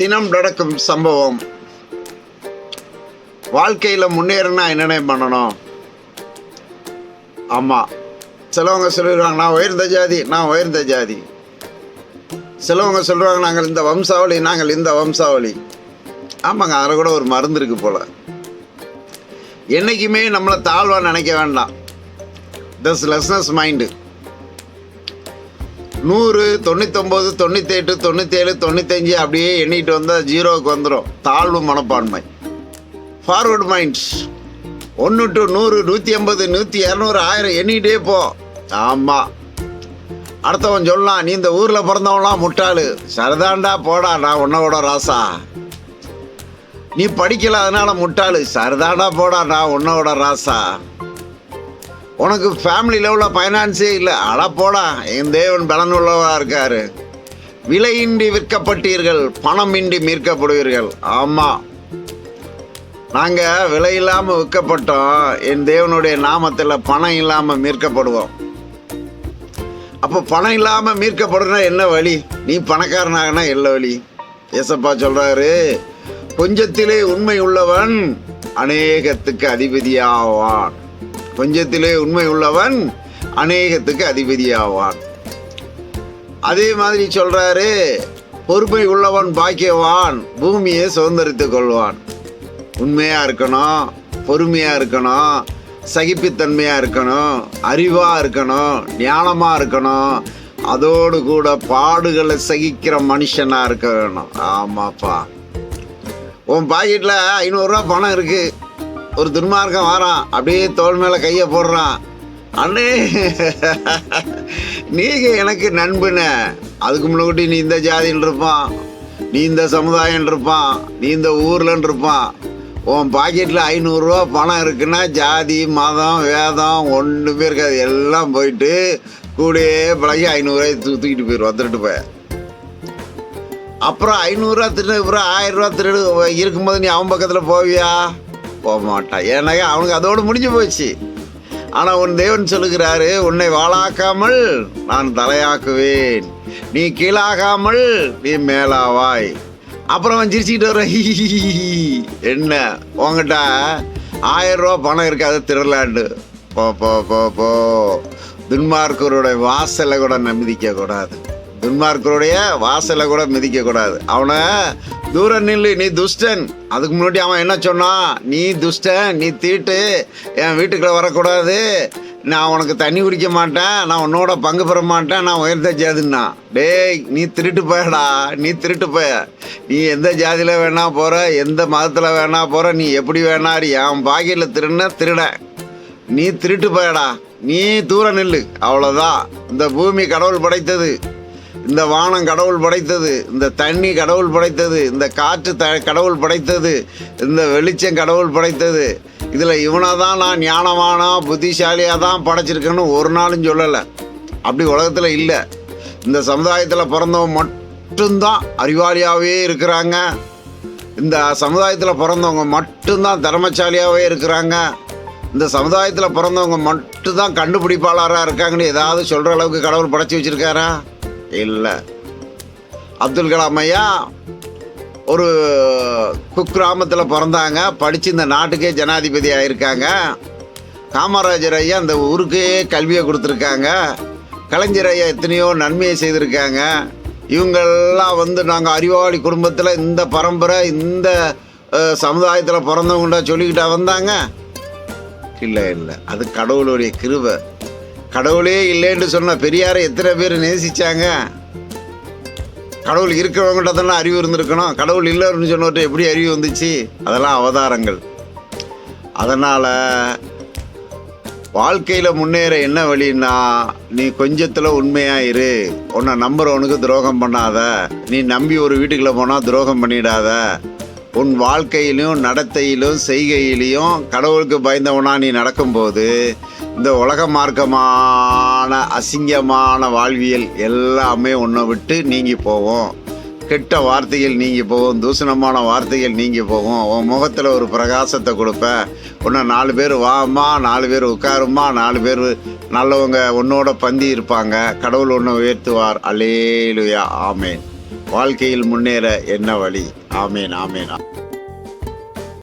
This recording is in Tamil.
தினம் நடக்கும் சம்பவம். வாழ்க்கையில் முன்னேறினா என்னென்ன பண்ணணும்? ஆமாம் சிலவங்க சொல்லிடுவாங்க நான் உயர்ந்த ஜாதி நான் உயர்ந்த ஜாதி. சிலவங்க சொல்லுவாங்க நாங்கள் இந்த வம்சாவளி நாங்கள் இந்த வம்சாவளி. ஆமாங்க அதில் கூட ஒரு மருந்து இருக்கு போல. என்னைக்குமே நம்மளை தாழ்வாக நினைக்க வேண்டாம். தஸ் லெஸ்னஸ் மைண்டு நூறு தொண்ணூத்தொம்பது தொண்ணூத்தெட்டு தொண்ணூத்தேழு தொண்ணூத்தஞ்சு அப்படியே எண்ணிட்டு வந்தால் ஜீரோவுக்கு வந்துடும் தாழ்வு மனப்பான்மை. ஃபார்வர்டு மைண்ட்ஸ் ஒன்று டு நூறு நூற்றி ஐம்பது நூற்றி இரநூறு ஆயிரம் எண்ணிகிட்டே போ. ஆமாம் அடுத்தவன் சொல்லலாம் நீ இந்த ஊரில் பிறந்தவன்லாம் முட்டாளு. சரிதான்டா போடா நான் உன்னோட ராசா. நீ படிக்கல அதனால முட்டாளு. சரிதான்டா போடா நான் உன்னோட ராசா. உனக்கு ஃபேமிலி லெவலில் ஃபைனான்ஸே இல்லை. அட போடா. என் தேவன் பலனுள்ளவராக இருக்காரு. விலையின்றி விற்கப்பட்டீர்கள் பணமின்றி மீட்கப்படுவீர்கள். ஆமாம் நாங்கள் விலை இல்லாமல் விற்கப்பட்டோம். என் தேவனுடைய நாமத்தில் பணம் இல்லாமல் மீட்கப்படுவோம். அப்போ பணம் இல்லாமல் மீட்கப்படுறனா என்ன வழி? நீ பணக்காரனாகனா என்ன வழி? ஏசப்பா சொல்கிறாரு கொஞ்சத்திலே உண்மை உள்ளவன் அநேகத்துக்கு அதிபதியாவான். கொஞ்சத்திலே உண்மை உள்ளவன் அநேகத்துக்கு அதிபதியாவான். அதே மாதிரி சொல்றாரு பொறுமை உள்ளவன் பாக்கியவான் பூமியை சுதந்திரித்து கொள்வான். உண்மையா இருக்கணும் பொறுமையா இருக்கணும் சகிப்புத்தன்மையா இருக்கணும் அறிவா இருக்கணும் ஞானமா இருக்கணும் அதோடு கூட பாடுகளை சகிக்கிற மனுஷனா இருக்க வேணும் ஆமாப்பா. உன் பாக்கெட்டில் ஐநூறுரூவா பணம் இருக்குது ஒரு துன்மார்க்கம் வரான். அப்படியே தோல் மேலே கையை போடுறான். அண்ணே நீங்க எனக்கு நண்பன. அதுக்கு முன்னாடி நீ இந்த ஜாதின்னு இருப்பான். நீ இந்த சமுதாயம் இருப்பான். நீ இந்த ஊர்லன்னு இருப்பான். உன் பாக்கெட்டில் ஐநூறுரூவா பணம் இருக்குன்னா ஜாதி மதம் வேதம் ஒன்றுமே இருக்காது. எல்லாம் போயிட்டு கூடயே பழகி ஐநூறுரூவாய் தூக்கிட்டு போயிடுவான் திருட்டு போய். அப்புறம் ஐநூறுரூவா திருடு அப்புறம் ஆயிரம் ரூபா திருடு இருக்கும்போது நீ அவன் பக்கத்தில் போவியா? போக மாட்டான் ஏன்னா அவனுக்கு அதோடு முடிஞ்சு போச்சு. ஆனால் உன் தேவன் சொல்லுகிறாரு உன்னை வாழாக்காமல் நான் தலையாக்குவேன். நீ கீழாகாமல் நீ மேலாவாய். அப்புறம் அவன் சிரிச்சுக்கிட்டு வர என்ன? உங்ககிட்ட ஆயிரம் ரூபா பணம் இருக்காது திருலாண்டு போ போ போ போ. துன்மார்க்கருடைய வாசலை கூட மிதிக்க கூடாது துன்மார்க்கருடைய வாசலை கூட மிதிக்கக்கூடாது. அவனை தூரம் நில்லு நீ துஷ்டன். அதுக்கு முன்னாடி அவன் என்ன சொன்னான் நீ துஷ்டன் நீ தீட்டு என் வீட்டுக்குள்ள வரக்கூடாது. நான் உனக்கு தண்ணி குடிக்க மாட்டேன் நான் உன்னோட பங்கு பெற மாட்டேன் நான் உயர்ந்த ஜாதின்னா. டேய் நீ திருட்டு போயடா நீ திருட்டு போய. நீ எந்த ஜாதியில் வேணா போகிற எந்த மதத்தில் வேணா போகிற நீ எப்படி வேணா என் பாக்கியில் திருடுன திருட. நீ திருட்டு போயடா. நீ தூர நில்லு. அவ்வளோதான் இந்த பூமி கடவுள் படைத்தது. இந்த வானம் கடவுள் படைத்தது இந்த தண்ணி கடவுள் படைத்தது இந்த காற்று த கடவுள் படைத்தது இந்த வெளிச்சம் கடவுள் படைத்தது. இதில் இவனை தான் நான் ஞானமானா புத்திசாலியாக தான் படைச்சிருக்கேன்னு ஒரு நாளும் சொல்லலை. அப்படி உலகத்தில் இல்லை. இந்த சமுதாயத்தில் பிறந்தவன் மட்டும்தான் அறிவாளியாகவே இருக்கிறாங்க. இந்த சமுதாயத்தில் பிறந்தவங்க மட்டும்தான் திறமச்சாலியாகவே இருக்கிறாங்க. இந்த சமுதாயத்தில் பிறந்தவங்க மட்டும்தான் கண்டுபிடிப்பாளராக இருக்காங்கன்னு ஏதாவது சொல்கிற அளவுக்கு கடவுள் படைச்சி வச்சுருக்காரா? இல்லை. அப்துல் கலாம் ஐயா ஒரு குக்கிராமத்தில் பிறந்தாங்க. படித்து இந்த நாட்டுக்கே ஜனாதிபதி ஆயிருக்காங்க. காமராஜர் ஐயா அந்த ஊருக்கே கல்வியை கொடுத்துருக்காங்க. கலைஞர் ஐயா எத்தனையோ நன்மையை செய்திருக்காங்க. இவங்கெல்லாம் வந்து நாங்கள் அறிவாளி குடும்பத்தில் இந்த பரம்பரை இந்த சமுதாயத்தில் பிறந்தவங்கள்ட்ட சொல்லிக்கிட்டா வந்தாங்க. இல்லை இல்லை. அது கடவுளுடைய கிருபை. கடவுளே இல்லைன்னு சொன்ன பெரியாரை எத்தனை பேர் நேசிச்சாங்க? கடவுள் இருக்கிறவங்ககிட்ட தானே அறிவு இருந்திருக்கணும். கடவுள் இல்லைன்னு சொன்னவர்கிட்ட எப்படி அறிவு வந்துச்சு? அதெல்லாம் அவதாரங்கள். அதனால் வாழ்க்கையில் முன்னேற என்ன வழின்னா நீ கொஞ்சத்தில் உண்மையாக இரு. உன்னை நம்புறவனுக்கு துரோகம் பண்ணாத. நீ நம்பி ஒரு வீட்டுக்குள்ளே போனால் துரோகம் பண்ணிடாத. உன் வாழ்க்கையிலும் நடத்தையிலும் செய்கையிலையும் கடவுளுக்கு பயந்தவனா நீ நடக்கும்போது இந்த உலக மார்க்கமான அசிங்கமான வாழ்வியல் எல்லாமே உன்னை விட்டு நீங்கி போவோம். கெட்ட வார்த்தைகள் நீங்கி போகும் தூசணமான வார்த்தைகள் நீங்கி போகும். உன் முகத்தில் ஒரு பிரகாசத்தை கொடுப்ப. உன்னை நாலு பேர் வாம்மா நாலு பேர் உட்காருமா நாலு பேர் நல்லவங்க உன்னோட பந்தி இருப்பாங்க. கடவுள் உன்னை உயர்த்துவார். அலேலுயா ஆமேன். வாழ்க்கையில் முன்னேற என்ன வழி? ஆமேன் ஆமேன்.